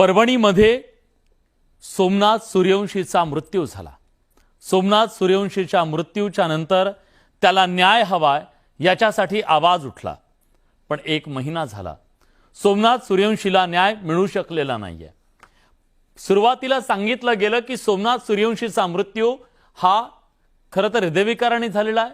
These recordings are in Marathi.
परभणीमध्ये सोमनाथ सूर्यवंशीचा मृत्यू झाला. सोमनाथ सूर्यवंशीच्या मृत्यूच्या नंतर त्याला न्याय हवाय याच्यासाठी आवाज उठला. पण एक महिना झाला. सोमनाथ सूर्यवंशीला न्याय मिळू शकलेला नाही आहे सुरुवातीला सांगितलं गेलं की सोमनाथ सूर्यवंशीचा मृत्यू हा खरं तर हृदयविकाराने झालेला आहे.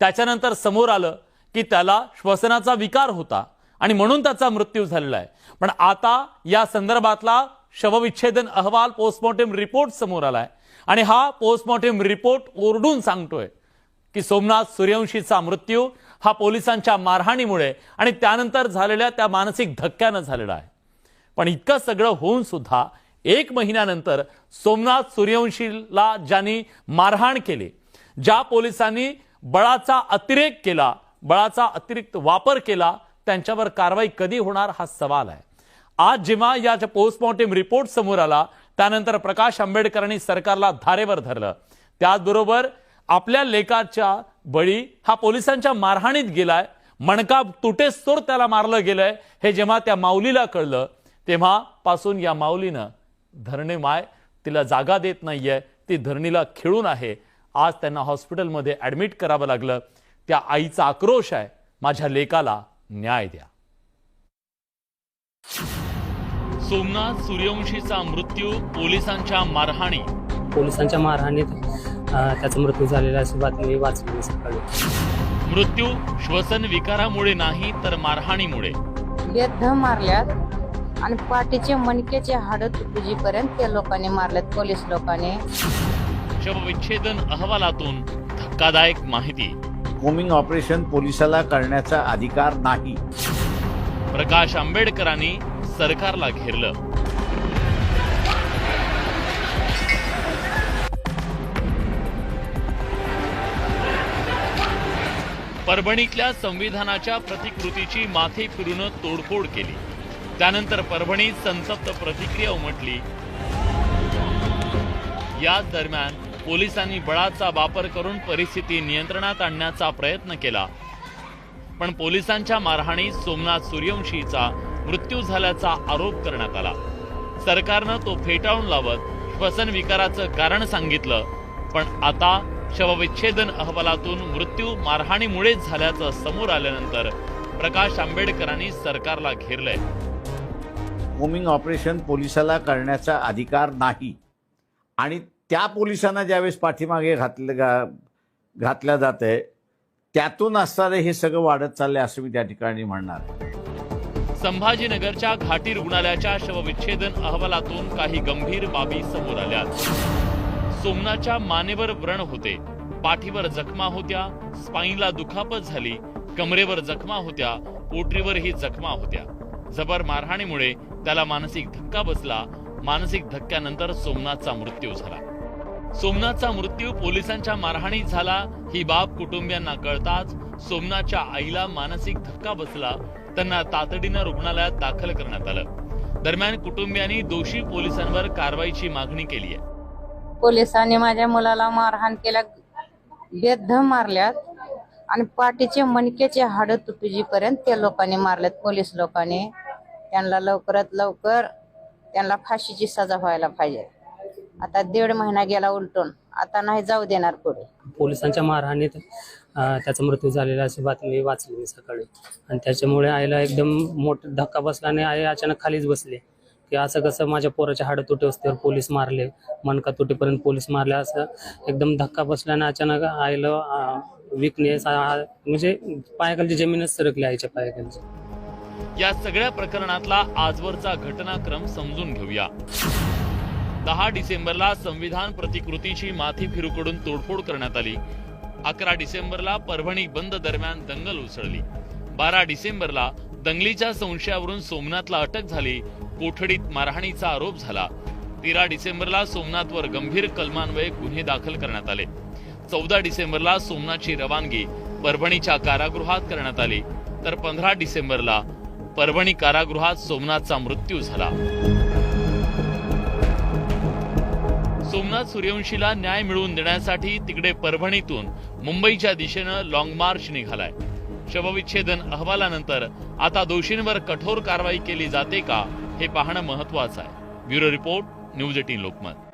त्याच्यानंतर समोर आलं की त्याला श्वसनाचा विकार होता. आणि म्हणून त्याचा मृत्यू झालेला आहे. पण आता या संदर्भातला शवविच्छेदन अहवाल पोस्टमॉर्टम रिपोर्ट समोर आलाय. आणि हा पोस्टमॉर्टम रिपोर्ट ओरडून सांगतोय की सोमनाथ सूर्यवंशीचा मृत्यू हा पोलिसांच्या मारहाणीमुळे आणि त्यानंतर झालेल्या त्या मानसिक धक्क्यानं झालेला आहे. पण इतकं सगळं होऊन सुद्धा एक महिन्यानंतर सोमनाथ सूर्यवंशीला ज्यांनी मारहाण केली ज्या पोलिसांनी बळाचा अतिरेक केला बळाचा अतिरिक्त वापर केला त्यांच्यावर कारवाई कधी होणार हा सवाल आहे. आज जेव्हा या पोस्टमॉर्टम रिपोर्ट समोर आला त्यानंतर प्रकाश आंबेडकरांनी सरकारला धारेवर धरलं. त्याचबरोबर आपल्या लेखाच्या बळी हा पोलिसांच्या मारहाणीत गेलाय. मणका तुटेस्तोर त्याला मारलं गेलंय. हे जेव्हा त्या माऊलीला कळलं तेव्हापासून या माऊलीनं धरणे माय तिला जागा देत नाहीये ती धरणीला खिळून आहे. आज त्यांना हॉस्पिटलमध्ये ऍडमिट करावं लागलं. त्या आईचा आक्रोश आहे माझ्या लेकाला न्याय द्या सोमनाथ सूर्यवंशीचा मृत्यू पोलिसांच्या मारहाणी. पोलिसांच्या मारहाणीत अ, त्याचा मृत्यू झालेला अशी बातमी वाचली मी सकाळी. मृत्यू श्वसन विकारामुळे नाही तर मारहाणीमुळे. बेदम मारल्यात आणि पाठीचे मणक्याचे हाड तुटूजीपर्यंत त्या लोकांनी मारल्यात पोलीस लोकांनी. शवविच्छेदन अहवालातून धक्कादायक माहिती. कोमिंग ऑपरेशन पोलिसाला करण्याचा अधिकार नाही. प्रकाश आंबेडकरांनी सरकारला घेरलं. परभणीतल्या संविधानाच्या प्रतिकृतीची माथे फिरून तोडफोड केली. त्यानंतर परभणीत संतप्त प्रतिक्रिया उमटली. याच दरम्यान पोलिसांनी बळाचा वापर करून परिस्थिती नियंत्रणात आणण्याचा प्रयत्न केला. पण पोलिसांच्या मारहाणीत सोमनाथ सूर्यवंशीचा मृत्यू झाल्याचा आरोप करण्यात आला. सरकारनं तो फेटाळून लावत श्वसन विकाराचं कारण सांगितलं पण आता शवविच्छेदन अहवालातून मृत्यू मारहाणीमुळेच झाल्याचं समोर आल्यानंतर प्रकाश आंबेडकरांनी सरकारला घेरलंय. होमिंग ऑपरेशन पोलिसाला करण्याचा अधिकार नाही आणि त्या पोलिसांना ज्यावेळेस पाठीमागे घातलं गा घातल्या जात आहे त्यातून असणारे हे सगळं वाढत चाललंय असं मी त्या ठिकाणी म्हणणार. संभाजीनगरच्या घाटी रुग्णालयाच्या शवविच्छेदन अहवालातून काही गंभीर बाबी समोर आल्या. सोमनाच्या मानेवर व्रण होते पाठीवर जखमा होत्या स्पाईनला दुखापत झाली कमरेवर जखमा होत्या पोटरीवरही जखमा होत्या. जबर मारहाणीमुळे त्याला मानसिक धक्का बसला मानसिक धक्क्यानंतर सोमनाथचा मृत्यू झाला. सोमनाथचा मृत्यू पोलिसांच्या मारहाणीत झाला. ही बाब कुटुंबियांना कळताच सोमनाथच्या आईला मानसिक धक्का बसला. त्यांना तातडीनं रुग्णालयात दाखल करण्यात आलं. दरम्यान कुटुंबियांनी दोषी पोलिसांवर कारवाईची मागणी केली आहे. पोलिसांनी माझ्या मुलाला मारहाण केल्या बेदम मारल्यात आणि पाठीचे मणक्याचे हाड तुटूजीपर्यंत त्या लोकांनी मारल्यात पोलीस लोकांनी. त्यांना लवकरात लवकर त्यांना फाशीची सजा व्हायला पाहिजे. आता दीड महिना गेला उलटून. आता नाही जाऊ देणार पुढे. पोलिसांच्या मारहाणीत अ, त्याचा मृत्यू झालेला अशी बातमी वाचली मी सकाळी. आणि त्याच्यामुळे आईला एकदम मोठा धक्का बसला आणि आई अचानक खालीच बसली. की असं कसं माझ्या पोराच्या हाडं तुटे वस्तीवर पोलीस मारले मनका तुटेपर्यंत पोलीस मारले असं एकदम धक्का बसला आणि अचानक आईला विकनेस म्हणजे पायाखालची जमीनच सरकली आईच्या पायाखालची. या सगळ्या प्रकरणातला आजवरचा घटनाक्रम समजून घेऊया. दहा डिसेंबरला संविधान प्रतिकृतीची माथी फिरूकडून तोडफोड करण्यात आली. अकरा डिसेंबरला परभणी बंद दरम्यान दंगल उसळली. बारा डिसेंबरला दंगलीच्या संशयावरून सोमनाथला अटक झाली. कोठडीत मारहाणीचा आरोप झाला. तेरा डिसेंबरला सोमनाथवर गंभीर कलमान्वये गुन्हे दाखल करण्यात आले. चौदा डिसेंबरला सोमनाथची रवानगी परभणीच्या कारागृहात करण्यात आली. तर पंधरा डिसेंबरला परभणी कारागृहात सोमनाथचा मृत्यू झाला. सोमनाथ सूर्यवंशीला न्याय मिळवून देण्यासाठी तिकडे परभणीतून मुंबईच्या दिशेनं लॉंग मार्च निघालाय. शवविच्छेदन अहवालानंतर आता दोषींवर कठोर कारवाई केली जाते का हे पाहणं महत्वाचं आहे. Bureau report news eighteen Lokmat.